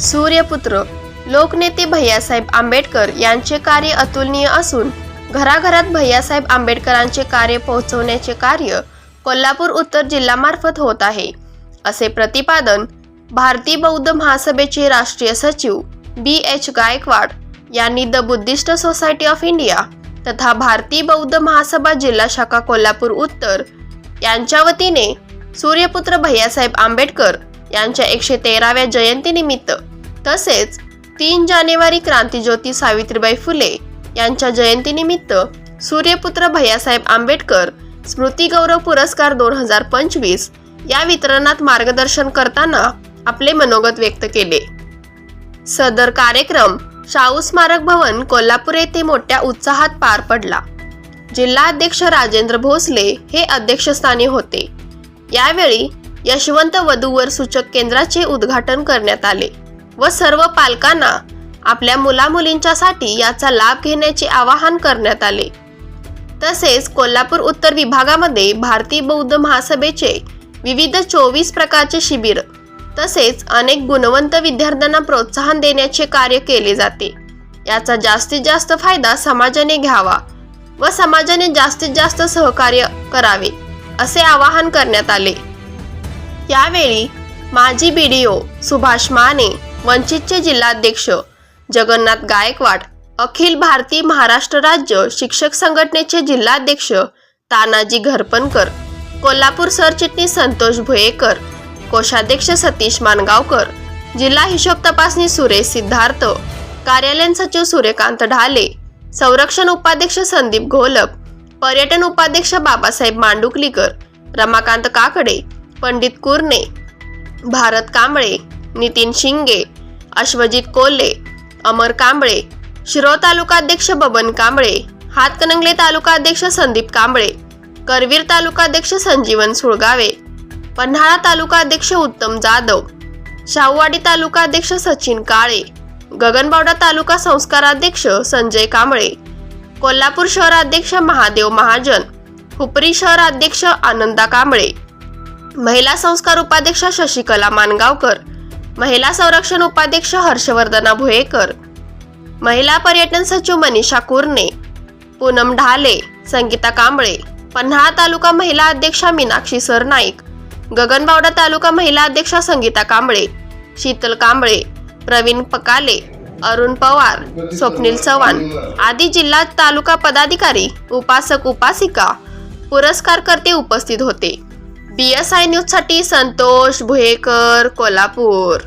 सूर्यपुत्र. लोकनेते भैयासाहेब आंबेडकर यांचे कार्य अतुलनीय असून घराघरात भैयासाहेब आंबेडकरांचे कार्य पोहोचवण्याचे कार्य कोल्हापूर उत्तर जिल्ह्यामार्फत होत आहे. असे प्रतिपादन भारतीय बौद्ध महासभेचे राष्ट्रीय सचिव बी एच गायकवाड यांनी the Buddhist society of India तथा भारतीय बौद्ध महासभा जिल्हा शाखा कोल्हापूर उत्तर यांच्या वतीने सूर्यपुत्र भैयासाहेब आंबेडकर यांच्या एकशे तेराव्या जयंतीनिमित्त. तसेच तीन जानेवारी क्रांतीज्योती सावित्रीबाई फुले यांच्या जयंतीनिमित्त सूर्यपुत्र भैयासाहेब आंबेडकर स्मृती गौरव पुरस्कार दोन हजार पंचवीस या वितरणात मार्गदर्शन करताना आपले मनोगत व्यक्त केले. सदर कार्यक्रम शाहू स्मारक भवन कोल्हापूर येथे मोठ्या उत्साहात पार पडला. जिल्हाध्यक्ष राजेंद्र भोसले हे अध्यक्षस्थानी होते. यावेळी यशवंत वधूवर सूचक केंद्राचे उद्घाटन करण्यात आले व सर्व पालकांना आपल्या मुलामुलींच्यासाठी याचा लाभ घेण्याचे आवाहन करण्यात आले. तसेच कोल्हापूर उत्तर विभागामध्ये भारतीय बौद्ध महासभेचे विविध चोवीस प्रकारचे शिबिर तसेच अनेक गुणवंत विद्यार्थ्यांना प्रोत्साहन देण्याचे कार्य केले जाते. याचा जास्तीत जास्त फायदा समाजाने घ्यावा व समाजाने जास्तीत जास्त सहकार्य करावे असे आवाहन करण्यात आले. यावेळी माजी B D O Subhash Mane वंचितचे जिल्हाध्यक्ष जगन्नाथ गायकवाड अखिल भारतीय महाराष्ट्र राज्य शिक्षक संघटनेचे जिल्हाध्यक्ष तानाजी घरपणकर कोल्हापूर सरचिटणीस संतोष भुयेकर कोषाध्यक्ष सतीश मानगावकर जिल्हा हिशोब तपासणी सुरेश सिद्धार्थ कार्यालयीन सचिव सूर्यकांत ढाले संरक्षण उपाध्यक्ष संदीप घोलप पर्यटन उपाध्यक्ष बाबासाहेब मांडुकलीकर रमाकांत काकडे पंडित कुर्णे भारत कांबळे नितीन शिंगे अश्वजित कोल्हे अमर कांबळे शिरोळ तालुकाध्यक्ष बबन कांबळे हातकणंगले तालुकाध्यक्ष संदीप कांबळे करवीर तालुकाध्यक्ष संजीवन सुळगावे पन्हाळा तालुकाध्यक्ष उत्तम जाधव शाहूवाडी तालुकाध्यक्ष सचिन काळे गगनबावडा तालुका संस्काराध्यक्ष संजय कांबळे कोल्हापूर शहराध्यक्ष महादेव महाजन हुपरी शहराध्यक्ष आनंदा कांबळे महिला संस्कार उपाध्यक्ष शशिकला मानगावकर महिला संरक्षण उपाध्यक्ष हर्षवर्धना भुयेकर महिला पर्यटन सचिव मनीषा कुर्णे पूनम ढाले संगीता कांबळे पन्हाळा तालुका महिला अध्यक्षा मीनाक्षी सरनाईक गगनबावडा तालुका महिला अध्यक्षा संगीता कांबळे शीतल कांबळे प्रवीण पकाले अरुण पवार स्वप्नील चव्हाण आदी जिल्हा तालुका पदाधिकारी उपासक उपासिका पुरस्कारकर्ते उपस्थित होते. बी एस आय न्यूजसाठी संतोष भुयेकर कोल्हापूर.